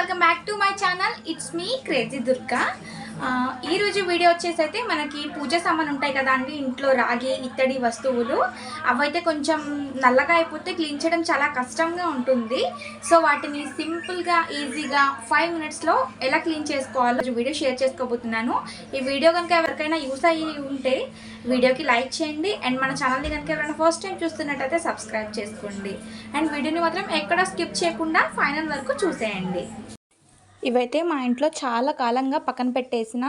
Welcome back to my channel it's me crazy Durga ఈరోజు ఈ రోజు వీడియో వచ్చేసి అయితే మనకి పూజ సామాన్ ఉంటాయి కదా అండి. ఇంట్లో రాగి ఇత్తడి వస్తువులు. అవైతే కొంచెం నల్లగా అయిపోతే క్లీన్ చేయడం చాలా కష్టంగా ఉంటుంది. సో వాటిని సింపుల్గా ఈజీగా ఫైవ్ మినిట్స్లో ఎలా క్లీన్ చేసుకోవాలో వీడియో షేర్ చేసుకోబోతున్నాను. ఈ వీడియో కనుక ఎవరికైనా యూస్ అయ్యి ఉంటే వీడియోకి లైక్ చేయండి. అండ్ మన ఛానల్ని కనుక ఎవరైనా ఫస్ట్ టైం చూస్తున్నట్టయితే సబ్స్క్రైబ్ చేసుకోండి. అండ్ వీడియోని మాత్రం ఎక్కడ స్కిప్ చేయకుండా ఫైనల్ వరకు చూసేయండి. ఇవైతే మా ఇంట్లో చాలా కాలంగా పక్కన పెట్టేసిన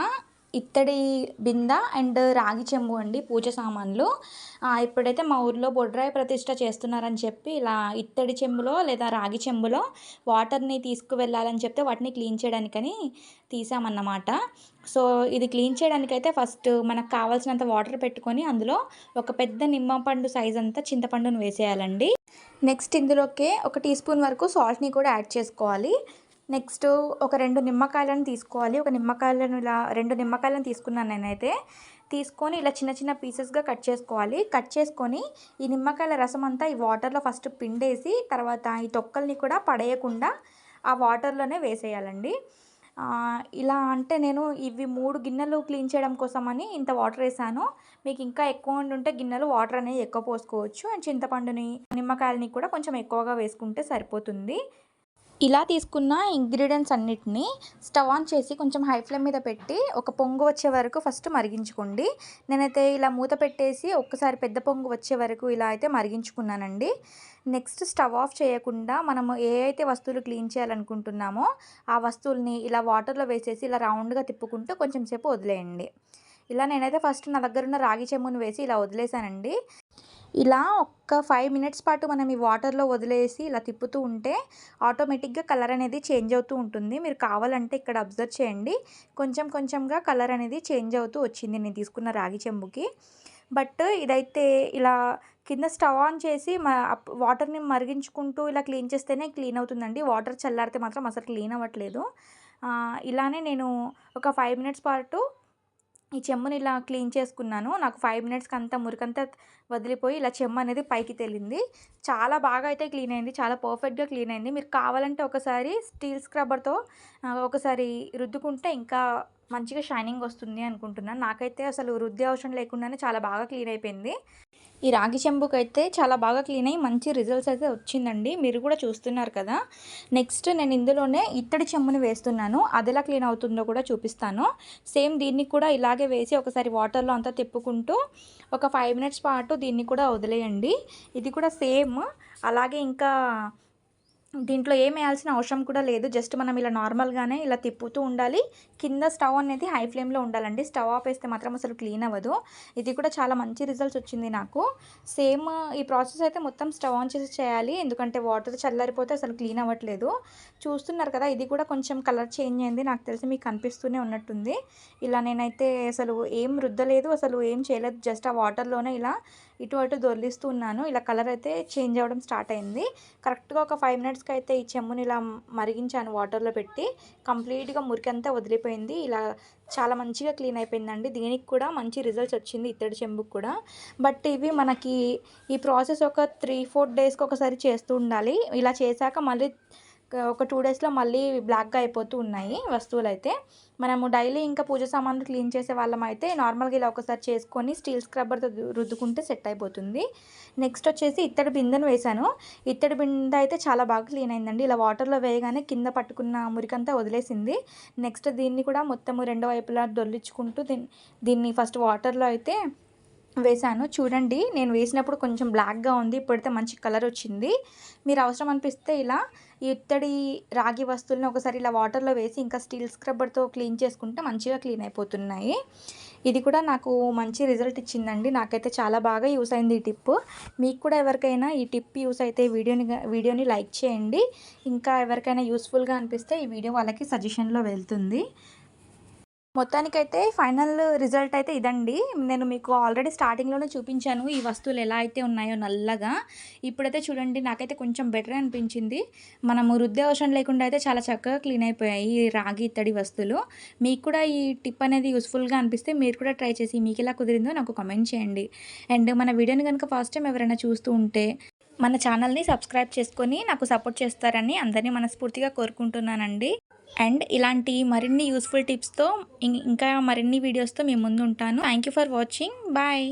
ఇత్తడి బింద అండ్ రాగి చెంబు అండి పూజ సామాన్లు. ఇప్పుడైతే మా ఊర్లో బొడ్రాయి ప్రతిష్ట చేస్తున్నారని చెప్పి ఇలా ఇత్తడి చెంబులో లేదా రాగి చెంబులో వాటర్ని తీసుకువెళ్ళాలని చెప్తే వాటిని క్లీన్ చేయడానికని తీసామన్నమాట. సో ఇది క్లీన్ చేయడానికైతే ఫస్ట్ మనకు కావాల్సినంత వాటర్ పెట్టుకొని అందులో ఒక పెద్ద నిమ్మపండు సైజ్ అంతా చింతపండును వేసేయాలండి. నెక్స్ట్ ఇందులోకే ఒక టీ స్పూన్ వరకు సాల్ట్ని కూడా యాడ్ చేసుకోవాలి. నెక్స్ట్ ఒక రెండు నిమ్మకాయలను తీసుకోవాలి. ఒక నిమ్మకాయలను ఇలా రెండు నిమ్మకాయలను తీసుకున్నాను నేనైతే. తీసుకొని ఇలా చిన్న చిన్న పీసెస్గా కట్ చేసుకోవాలి. కట్ చేసుకొని ఈ నిమ్మకాయల రసం అంతా ఈ వాటర్లో ఫస్ట్ పిండేసి తర్వాత ఈ తొక్కల్ని కూడా పడేయకుండా ఆ వాటర్లోనే వేసేయాలండి. ఇలా అంటే నేను ఇవి మూడు గిన్నెలు క్లీన్ చేయడం కోసమని ఇంత వాటర్ వేసాను. మీకు ఇంకా ఎక్కువ ఉంటే గిన్నెలు వాటర్ అనేది ఎక్కువ పోసుకోవచ్చు. అండ్ చింతపండుని నిమ్మకాయలని కూడా కొంచెం ఎక్కువగా వేసుకుంటే సరిపోతుంది. ఇలా తీసుకున్న ఇంగ్రీడియంట్స్ అన్నిటినీ స్టవ్ ఆన్ చేసి కొంచెం హై ఫ్లేమ్ మీద పెట్టి ఒక పొంగు వచ్చే వరకు ఫస్ట్ మరిగించుకోండి. నేనైతే ఇలా మూత పెట్టేసి ఒక్కసారి పెద్ద పొంగు వచ్చే వరకు ఇలా అయితే మరిగించుకున్నానండి. నెక్స్ట్ స్టవ్ ఆఫ్ చేయకుండా మనము ఏ అయితే వస్తువులు క్లీన్ చేయాలనుకుంటున్నామో ఆ వస్తువుల్ని ఇలా వాటర్లో వేసేసి ఇలా రౌండ్గా తిప్పుకుంటూ కొంచెం సేపు వదిలేయండి. ఇలా నేనైతే ఫస్ట్ నా దగ్గర ఉన్న రాగి చెమ్మును వేసి ఇలా వదిలేసానండి. ఇలా ఒక్క ఫైవ్ మినిట్స్ పాటు మనం ఈ వాటర్లో వదిలేసి ఇలా తిప్పుతూ ఉంటే ఆటోమేటిక్గా కలర్ అనేది చేంజ్ అవుతూ ఉంటుంది. మీరు కావాలంటే ఇక్కడ అబ్జర్వ్ చేయండి. కొంచెం కొంచెంగా కలర్ అనేది చేంజ్ అవుతూ వచ్చింది నేను తీసుకున్న రాగి చెంబుకి. బట్ ఇదైతే ఇలా కింద స్టవ్ ఆన్ చేసి మ వాటర్ని మరిగించుకుంటూ ఇలా క్లీన్ చేస్తేనే క్లీన్ అవుతుందండి. వాటర్ చల్లారితే మాత్రం అసలు క్లీన్ అవ్వట్లేదు. ఇలానే నేను ఒక ఫైవ్ మినిట్స్ పాటు ఈ చెమ్ముని ఇలా క్లీన్ చేసుకున్నాను. నాకు ఫైవ్ మినిట్స్కి అంతా మురికంతా వదిలిపోయి ఇలా చెమ్మ అనేది పైకి తేలింది. చాలా బాగా అయితే క్లీన్ అయింది. చాలా పర్ఫెక్ట్గా క్లీన్ అయింది. మీరు కావాలంటే ఒకసారి స్టీల్ స్క్రబ్బర్తో ఒకసారి రుద్దుకుంటే ఇంకా మంచిగా షైనింగ్ వస్తుంది అనుకుంటున్నాను. నాకైతే అసలు రుద్దే అవసరం లేకుండానే చాలా బాగా క్లీన్ అయిపోయింది. ఈ రాగి చెంబుకి అయితే చాలా బాగా క్లీన్ అయ్యి మంచి రిజల్ట్స్ అయితే వచ్చిందండి. మీరు కూడా చూస్తున్నారు కదా. నెక్స్ట్ నేను ఇందులోనే ఇత్తడి చెంబుని వేస్తున్నాను. అదెలా క్లీన్ అవుతుందో కూడా చూపిస్తాను. సేమ్ దీన్ని కూడా ఇలాగే వేసి ఒకసారి వాటర్లో అంతా తిప్పుకుంటూ ఒక ఫైవ్ మినిట్స్ పాటు దీన్ని కూడా వదిలేయండి. ఇది కూడా సేమ్ అలాగే ఇంకా దీంట్లో ఏం వేయాల్సిన అవసరం కూడా లేదు. జస్ట్ మనం ఇలా నార్మల్గానే ఇలా తిప్పుతూ ఉండాలి. కింద స్టవ్ అనేది హై ఫ్లేమ్లో ఉండాలండి. స్టవ్ ఆఫ్ వేస్తే మాత్రం అసలు క్లీన్ అవ్వదు. ఇది కూడా చాలా మంచి రిజల్ట్స్ వచ్చింది నాకు. సేమ్ ఈ ప్రాసెస్ అయితే మొత్తం స్టవ్ ఆన్ చేసి చేయాలి. ఎందుకంటే వాటర్ చల్లారిపోతే అసలు క్లీన్ అవ్వట్లేదు. చూస్తున్నారు కదా ఇది కూడా కొంచెం కలర్ చేంజ్ అయింది. నాకు తెలిసి మీకు కనిపిస్తూనే ఉన్నట్టుంది. ఇలా నేనైతే అసలు ఏం రుద్దలేదు. అసలు ఏం చేయలేదు. జస్ట్ ఆ వాటర్లోనే ఇలా ఇటు అటు దొర్లిస్తూ ఉన్నాను. ఇలా కలర్ అయితే చేంజ్ అవ్వడం స్టార్ట్ అయింది. కరెక్ట్గా ఒక ఫైవ్ మినిట్స్ మినిట్స్కి అయితే ఈ చెమ్ముని ఇలా మరిగించాను వాటర్లో పెట్టి. కంప్లీట్గా మురికంతా వదిలిపోయింది. ఇలా చాలా మంచిగా క్లీన్ అయిపోయిందండి. దీనికి కూడా మంచి రిజల్ట్స్ వచ్చింది ఇత్తడి చెంబుకి కూడా. బట్ ఇవి మనకి ఈ ప్రాసెస్ ఒక త్రీ ఫోర్ డేస్కి ఒకసారి చేస్తూ ఉండాలి. ఇలా చేశాక మళ్ళీ ఒక టూ డేస్లో మళ్ళీ బ్లాక్గా అయిపోతూ ఉన్నాయి వస్తువులు అయితే మనము డైలీ ఇంకా పూజ సామాన్లు క్లీన్ చేసే వాళ్ళం అయితే నార్మల్గా ఇలా ఒకసారి చేసుకొని స్టీల్ స్క్రబ్బర్తో రుద్దుకుంటే సెట్ అయిపోతుంది. నెక్స్ట్ వచ్చేసి ఇత్తడి బిందెను వేశాను. ఇత్తడి బిందె అయితే చాలా బాగా క్లీన్ అయిందండి. ఇలా వాటర్లో వేయగానే కింద పట్టుకున్న మురికంతా వదిలేసింది. నెక్స్ట్ దీన్ని కూడా మొత్తము రెండు వైపులా దొల్లించుకుంటూ దీన్ని దీన్ని ఫస్ట్ వాటర్లో అయితే వేశాను. చూడండి నేను వేసినప్పుడు కొంచెం బ్లాక్గా ఉంది. ఇప్పుడైతే మంచి కలర్ వచ్చింది. మీరు అవసరం అనిపిస్తే ఇలా ఇత్తడి రాగి వస్తువులను ఒకసారి ఇలా వాటర్లో వేసి ఇంకా స్టీల్ స్క్రబ్బర్తో క్లీన్ చేసుకుంటే మంచిగా క్లీన్ అయిపోతున్నాయి. ఇది కూడా నాకు మంచి రిజల్ట్ ఇచ్చిందండి. నాకైతే చాలా బాగా యూస్ అయింది ఈ టిప్ మీకు కూడా ఎవరికైనా ఈ టిప్ యూస్ అయితే ఈ వీడియోని వీడియోని లైక్ చేయండి. ఇంకా ఎవరికైనా యూస్ఫుల్గా అనిపిస్తే ఈ వీడియో వాళ్ళకి సజెషన్లో వెళ్తుంది. మొత్తానికైతే ఫైనల్ రిజల్ట్ అయితే ఇదండి. నేను మీకు ఆల్రెడీ స్టార్టింగ్లోనే చూపించాను. ఈ వస్తువులు ఎలా అయితే ఉన్నాయో నల్లగా. ఇప్పుడైతే చూడండి నాకైతే కొంచెం బెటర్ అనిపించింది. మనము రుద్దే అవసరం లేకుండా అయితే చాలా చక్కగా క్లీన్ అయిపోయాయి ఈ రాగి ఇత్తడి వస్తువులు. మీకు కూడా ఈ టిప్ అనేది యూస్ఫుల్గా అనిపిస్తే మీరు కూడా ట్రై చేసి మీకు ఎలా కుదిరిందో నాకు కామెంట్ చేయండి. అండ్ మన వీడియోని కనుక ఫస్ట్ టైం ఎవరైనా చూస్తూ ఉంటే మన ఛానల్ని సబ్స్క్రైబ్ చేసుకొని నాకు సపోర్ట్ చేస్తారని అందరినీ మనస్ఫూర్తిగా కోరుకుంటున్నానండి. అండ్ ఇలాంటి మరిన్ని యూస్ఫుల్ టిప్స్తో ఇంకా మరిన్ని వీడియోస్తో మేము ముందు ఉంటాను thank you for watching bye